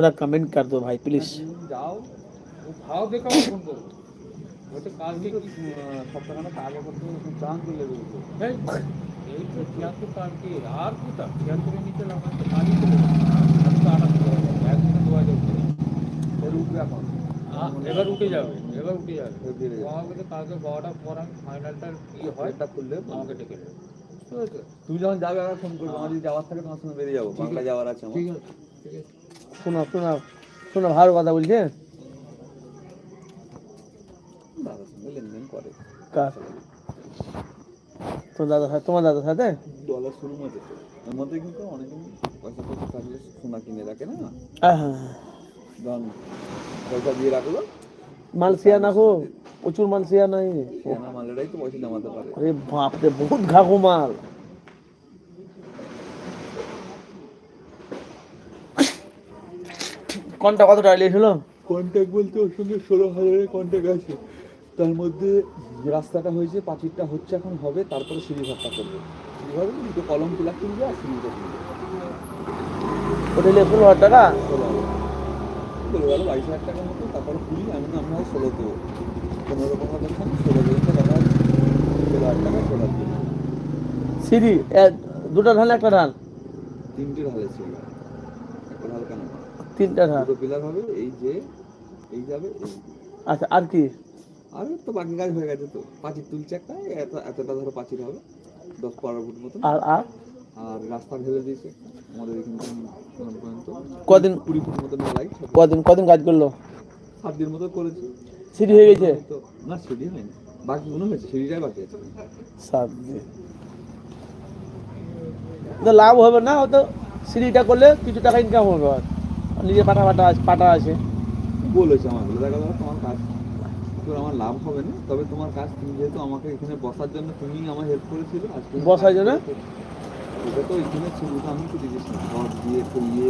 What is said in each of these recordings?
थोड़ा कमेंट कर दो भाई प्लीज যাও ও ভাও দেখে আমার ফোন করবো হয়তো কালকে কি আহ, সপ্তাহখানেক আগে করতে চান তুলে দেবো এই এই তো ছিয়াত্তর কালকে আর কোথা ছিয়াত্তরের নিচে লাগান তো কালই চলে একদিনে দু হাজার উঠে যাবে এর উঠবে এখন আ- এবার উঠে যাবে এবার উঠে যাবে উঠে যাবে। ও আমাকে তো কালকে বারোটার পর আমি ফাইনালটা ইয়ে হয় এটা খুললে আমাকে ডেকে নেবে ঠিক আছে তুমি যখন যাবে আবার ফোন করবে আমার যদি যাওয়ার থাকে তোমার সঙ্গে বেরিয়ে যাবো বাংলা যাওয়ার আছে আমার ঠিক আছে ঠিক আছে ভালো কথা বলছে? করে। তোমার দাদার সাথে তোমার দাদার সাথে? ডলার শুরু মধ্যে তো। কিন্তু অনেকদিন পয়সা পয়সা থাকলে সোনা কিনে রাখে না। হ্যাঁ হ্যাঁ পয়সা দিয়ে রাখল। নাকো প্রচুর মালসিয়া নাই। মালেরাই তো পয়সা জমাতে পারে। আরে বাপ রে বহুত ঘাঘো মাল। কোনটা কত টাকা লিয়েছিল কন্ট্যাক্ট বলতে ওর সঙ্গে ষোলো হাজারের কন্ট্যাক্ট আছে। তার মধ্যে রাস্তাটা হয়েছে পাঁচিরটা হচ্ছে এখন হবে তারপরে সিঁড়ি ঘরটা করবে। সিঁড়ি ঘরে দুটো কলম পিলার কিনবে আর সিঁড়িটা কিনবে ওটা লিয়ে ষোলো হাজার টাকা? ষোলো গেল বাইশ হাজার টাকার মতো তারপরে কুড়ি আমি আমরা ষোলো দেবো পনেরো পনেরো দেখছেন ষোলো পর্যন্ত কথা হচ্ছে ষোলো হাজার টাকা ষোলো সিঁড়ি দুটো ধান একটা ধান? তিনটে ঢালে ছিল একটা ঢাল কেন? তিনটা ধান দুটো পিলার হবে এই যে এই যাবে আচ্ছা আর কি? আর তো বাকি কাজ হয়ে গেছে তো। পাঁচির তুলছে একটা এত এতটা ধরো পাঁচির হবে দশ পনেরো ফুট মতো আর আর? আর রাস্তা ঢেলে দিয়েছে আমাদের এখান পর্যন্ত। কদিন? কুড়ি ফুট মতো ঢালাই কদিন কদিন কাজ করল? সাত দিন মতো করেছি। সিঁড়ি হয়ে গেছে? না সিঁড়ি হয়নি। বাকি মনে হয়েছে? সিঁড়িটাই বাকি আছে। সাত দিন। লাভ হবে না হয়তো সিঁড়িটা করলে কিছু টাকা ইনকাম হবে আর। নিজে পাটা পাটা আছে পাটা আছে। বলেছে আমার বলে দেখা গেলো তোমার কাজ। তোর আমার লাভ হবে না তবে তোমার কাজ তুমি যেহেতু আমাকে এখানে বসার জন্য তুমি আমার হেল্প করেছিল আজকে বসার জন্য? এটা তো এখানে ছিল আমি তো দিয়েছি ঘর দিয়ে করিয়ে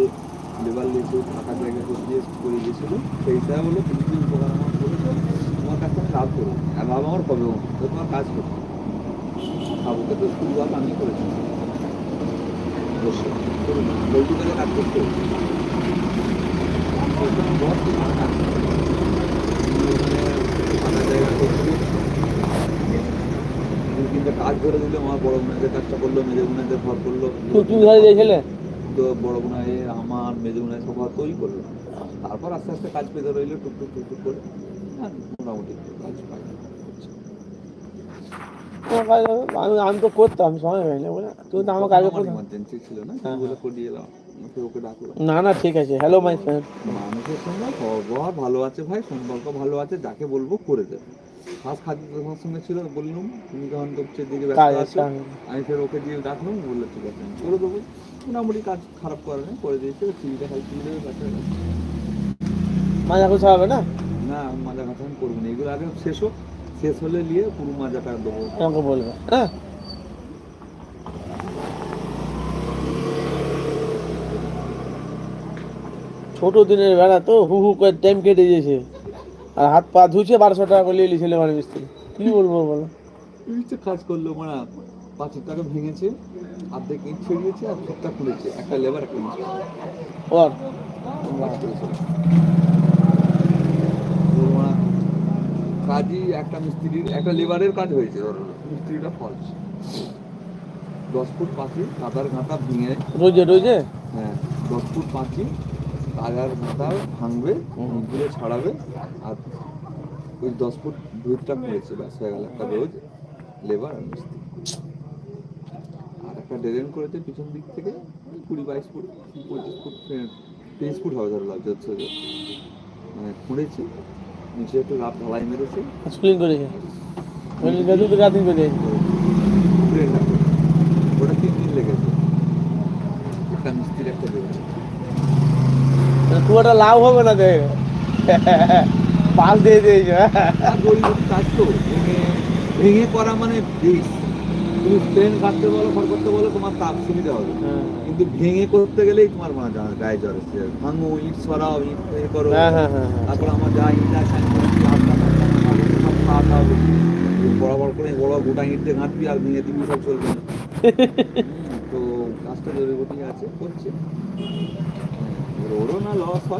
লেবার লেগে থাকার জায়গা করে দিয়ে করে দিয়েছিল সেই হিসাবে হলো তুমি যে উপকার আমার করেছ তোমার কাছে আমি লাভ করব। আর লাভ আমার কবেও না তো তোমার কাজ করব বাবুকে তো শুরুয়াত আমি করেছি। অবশ্যই। করুন কাজ করতে হবে ওইটা বস তোমার কাজ করবে। ফাঁকা জায়গা করছি দু তিনটে কাজ ধরে দিলে আমার বড় বোনেদের কাজটা করল মেজো বোনেদের ঘর করল তুই তুমি ঘরে দিয়েছিলে? তো বড় বোনাই আমার মেজো বোনাই সব ঘর তৈরি করল। তারপর আস্তে আস্তে কাজ পেতে রইল টুকটুক টুকটুক করে। হ্যাঁ মোটামুটি কাজ পাই। কাজ। আমি আমি তো করতাম সময় হয়নি বলে। তুমি তো আগে করতাম ইমার্জেন্সি ছিল না? হ্যাঁ, বলে ডাকলো না না ঠিক আছে। হ্যালো মাই ফ্রেন্ড মানুষের সঙ্গে ব্যবহার ভালো আছে ভাই সম্পর্ক ভালো আছে যাকে বলব করে দেবে। ফার্স্ট খাদ্য তোমার সঙ্গে ছিল বললাম তুমি যখন দক্ষিণের দিকে ব্যস্ত আমি ফের ওকে দিয়ে ডাকলাম বলল ঠিক আছে আমি করে দেবো। মোটামুটি কাজ খারাপ করে না করে দিয়েছে টিভিটা কিনে দেবে মাজা খুশি হবে না? না মাজা আমি করব না এগুলো আগে শেষ হোক শেষ হলে নিয়ে পুরো মাজাটা দেবো। আমাকে বলবে হ্যাঁ? ছোট দিনের বেড়া তো হু হু করে টাইম কেটে দিয়েছে আর হাত পা ধুছে বারোশো টাকা করে নিয়ে ছেলে মানে মিস্ত্রি। কি বলব বলো? কাজ করল মানে পাঁচের টাকা ভেঙেছে অর্ধেক ইট ছেড়িয়েছে আর ঠোঁটটা খুলেছে একটা লেবার একটা ওর। কাজই একটা মিস্ত্রির একটা লেবারের কাজ হয়েছে ধরো মিস্ত্রিটা ফলস দশ ফুট পাঁচি কাদার গাঁথা ভেঙে রোজে রোজে? হ্যাঁ দশ ফুট পাঁচি কাদার গাঁথা ভাঙবে ঘুরে ছাড়াবে আর ওই দশ ফুট ভিতটা করেছে ব্যাস হয়ে গেল একটা রোজ লেবার আর মিস্ত্রি। আর একটা ড্রেন করেছে পিছন দিক থেকে কুড়ি বাইশ ফুট পঁচিশ ফুট তেইশ ফুট হবে ধরো লাগছে হচ্ছে যে। মানে খুঁড়েছে নিচে একটু রাত ঢালাই মেরেছে। করেছে গাদু তো গাদিন করে ড্রেনটা করে। ওটা তিন দিন লেগেছে একটা মিস্ত্রি একটা ড্রেন খুব একটা লাভ হবে না দেখ পাল দিয়ে দিয়েছে কাজ তো ভেঙে করা মানে বেশ। তুমি প্লেন কাটতে বলো ঘর করতে বলো তোমার তাপ সুবিধা হবে। কিন্তু ভেঙে করতে গেলেই তোমার মা যা- গায়ে জ্বর এসে যাবে। ভাঙো ইট সরাও ইট এ করো। হ্যাঁ হ্যাঁ হ্যাঁ হ্যাঁ। তারপর আমার যা ইট আছে সব খাওয়াতে হবে। বড় বড় করে বড় গোটা ইট দিয়ে গাঁথবি আর ভেঙে দিবি সব চলবে না। তো কাজটা জরুরি আছে করছে। হ্যাঁ, ওরও না লস হয়